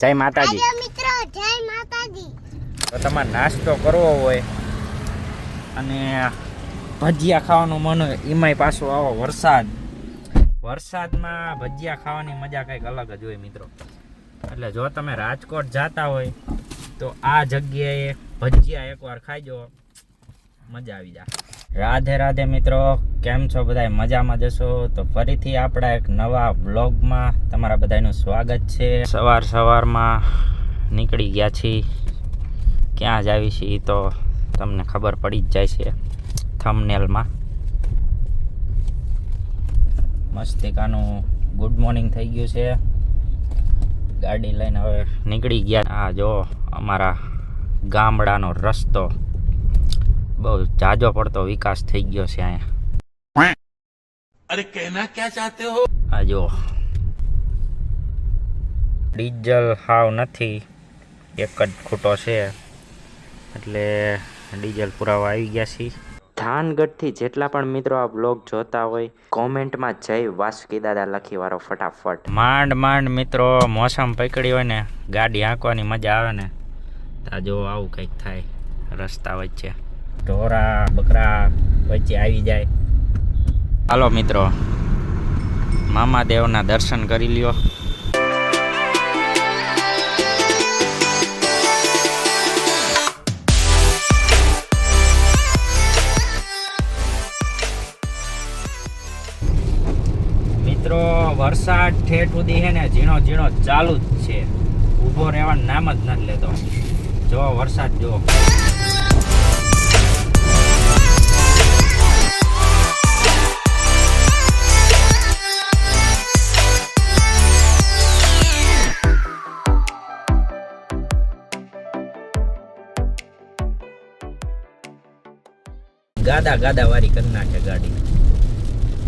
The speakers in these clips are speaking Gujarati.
જય માતાજી. મિત્રો જય માતાજી. તો તમારે નાસ્તો કરવો હોય અને ભજીયા ખાવાનું મન હોય એમાંય પાછો આવો વરસાદ. વરસાદમાં ભજીયા ખાવાની મજા કંઈક અલગ જ હોય મિત્રો. એટલે જો તમે રાજકોટ જાતા હોય તો આ જગ્યાએ ભજીયા એકવાર ખાઈજો મજા આવી જાય. રાધે રાધે મિત્રો, કેમ છો બધા મજામાં જશો? તો ફરીથી આપણા એક નવા વ્લોગમાં તમારા બધાનું સ્વાગત છે. સવાર સવારમાં નીકળી ગયા છીએ. ક્યાં જ આવી છીએ તો તમને ખબર પડી જ જાય છે થમનેલમાં મસ્તિકાનું ગુડ મોર્નિંગ થઈ ગયું છે. ગાડી લઈને હવે નીકળી ગયા. આ જો અમારા ગામડાનો રસ્તો બહુ જાજો પડતો વિકાસ થઈ ગયો છે અહીંયા. અરે કહેના ક્યાં ચાહતે હો? આ જો ડીઝલ હાવ નથી એક જ ખૂટો છે. એટલે ડીઝલ પુરાવા આવી ગયા છે થાનગઢથી જેટલા પણ મિત્રો આ બ્લોગ જોતા હોય કોમેન્ટમાં જય વાસુકી દાદા લખી વારો ફટાફટ. માંડ માંડ મિત્રો મોસમ પકડી હોય ને ગાડી હાંકવાની મજા આવે ને. તાજો આવું કંઈક થાય રસ્તા વચ્ચે. ઢોરા બકરા વચ્ચે આવી જાય. હાલો મિત્રો મામા દેવના દર્શન કરી લ્યો. મિત્રો વરસાદ ઠેઠ સુધી છે ને ઝીણો ઝીણો ચાલુ જ છે. ઊભો રહેવાનું નામ જ નથી લેતો. જો વરસાદ જો ગાદા ગાદા વાળી કરી નાખે ગાડી.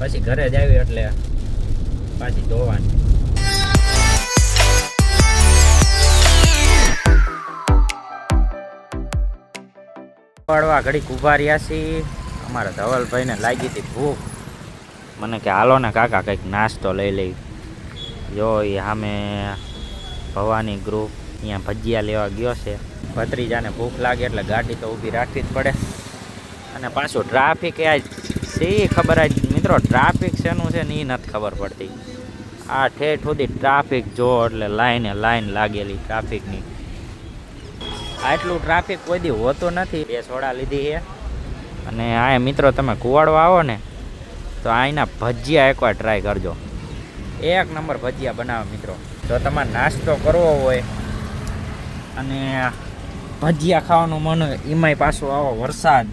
પછી ઘરે જ આવી એટલે પાછી ધોવાની. પડવા ઘડીક ઊભા રહ્યા છીએ. અમારા ધવલભાઈને લાગી હતી ભૂખ. મને કે, હાલો ને કાકા, કંઈક નાસ્તો લઈ લઈ. જો એ સામે ભવાની ગ્રુપ અહીંયા ભજીયા લેવા ગયો છે. ભત્રીજાને ભૂખ લાગે એટલે ગાડી તો ઊભી રાખવી જ પડે. અને પાછું ટ્રાફિક એ આજ સી ખબર આજ મિત્રો, ટ્રાફિક શેનું છે ને એ નથી ખબર પડતી. આ ઠેઠ સુધી ટ્રાફિક જો એટલે લાઈને લાઈન લાગેલી ટ્રાફિકની. આટલું ટ્રાફિક કોઈ દી હોતું નથી. બે સોડા લીધી છે. અને આ મિત્રો તમે કુવાડો આવો ને, તો અહીંના ભજીયા એકવાર ટ્રાય કરજો. એક નંબર ભજીયા બનાવો મિત્રો. જો તમારે નાસ્તો કરવો હોય અને ભજીયા ખાવાનું મન એમાંય પાછું આવો વરસાદ.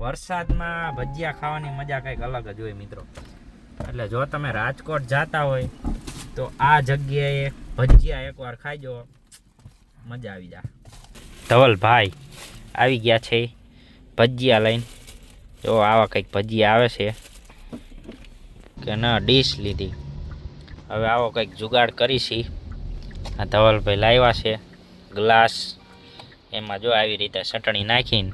વરસાદમાં ભજીયા ખાવાની મજા કંઈક અલગ જ હોય મિત્રો. એટલે જો તમે રાજકોટ જાતા હોય, તો આ જગ્યાએ ભજીયા એકવાર ખાઈજો. મજા આવી જા. ધવલભાઈ આવી ગયા છે ભજીયા લઈને. જો આવા કંઈક ભજીયા આવે છે કે ના ડીશ લીધી. હવે આવો કંઈક જુગાડ કરીશી. આ ધવલભાઈ લાવ્યા છે ગ્લાસ એમાં જો આવી રીતે ચટણી નાખીને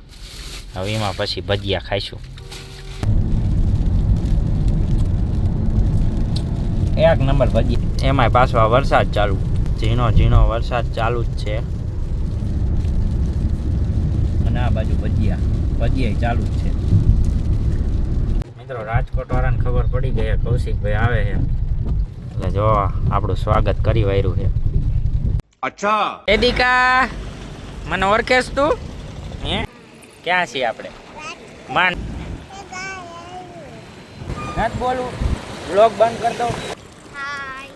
હવે એમાં પછી ભજીયા ખાઈશું. એક નંબર ભજીયા એમાંય પાછો વરસાદ ચાલુ. ઝીણો ઝીણો વરસાદ ચાલુ જ છે. અને આ બાજુ ભજીયા. ભજીયા ચાલુ જ છે. મિત્રો રાજકોટ વાળાને ખબર પડી ગઈ કૌશિકભાઈ આવે છે. એટલે જો આપણું સ્વાગત કરી વાયરું છે. અચ્છા. એડિકા મને ઓળખેસ તું? હે? ક્યાં છીએ આપણે? માન. નથી બોલું. બ્લોગ બંધ કરી દો હાય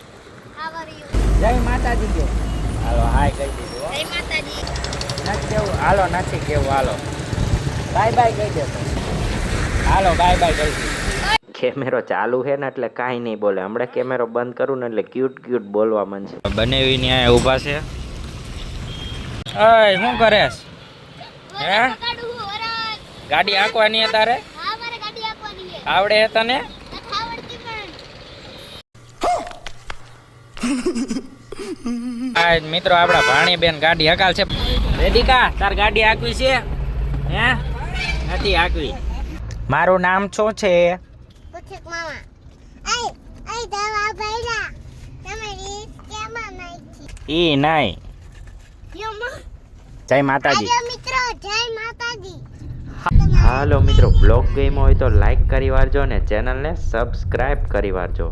હાવ આર યુ જય માતાજી કે હાલો હાય કહી દીધું જય માતાજી. નથી કેવું? હાલો નથી કેવું? હાલો. બાય બાય કહી દેતો હાલો બાય બાય કહી દીધું. કેમેરો ચાલુ છે ને એટલે કાંઈ નહીં બોલે. હમણાં કેમેરો બંધ કરું ને એટલે ક્યુટ ક્યુટ બોલવા મન છે બનેવીને આ ઊભા છે. અય શું કરેસ હે? ગાડી તારે હા છે. આવડે હે તને? નથી આવડતી પણ. આ મિત્રો આપણા ભાણી બેન ગાડી હકાલ છે વેદિકા તાર ગાડી હાંકવી છે? હે? નથી આંકવી. મારું નામ શું છે? ઈ નહીં જય માતાજી. આજો મિત્રો. જય માતાજી હાલો મિત્રો બ્લોગ ગેમ હોય તો લાઈક કરી વારજો અને ચેનલને સબસ્ક્રાઈબ કરી વારજો.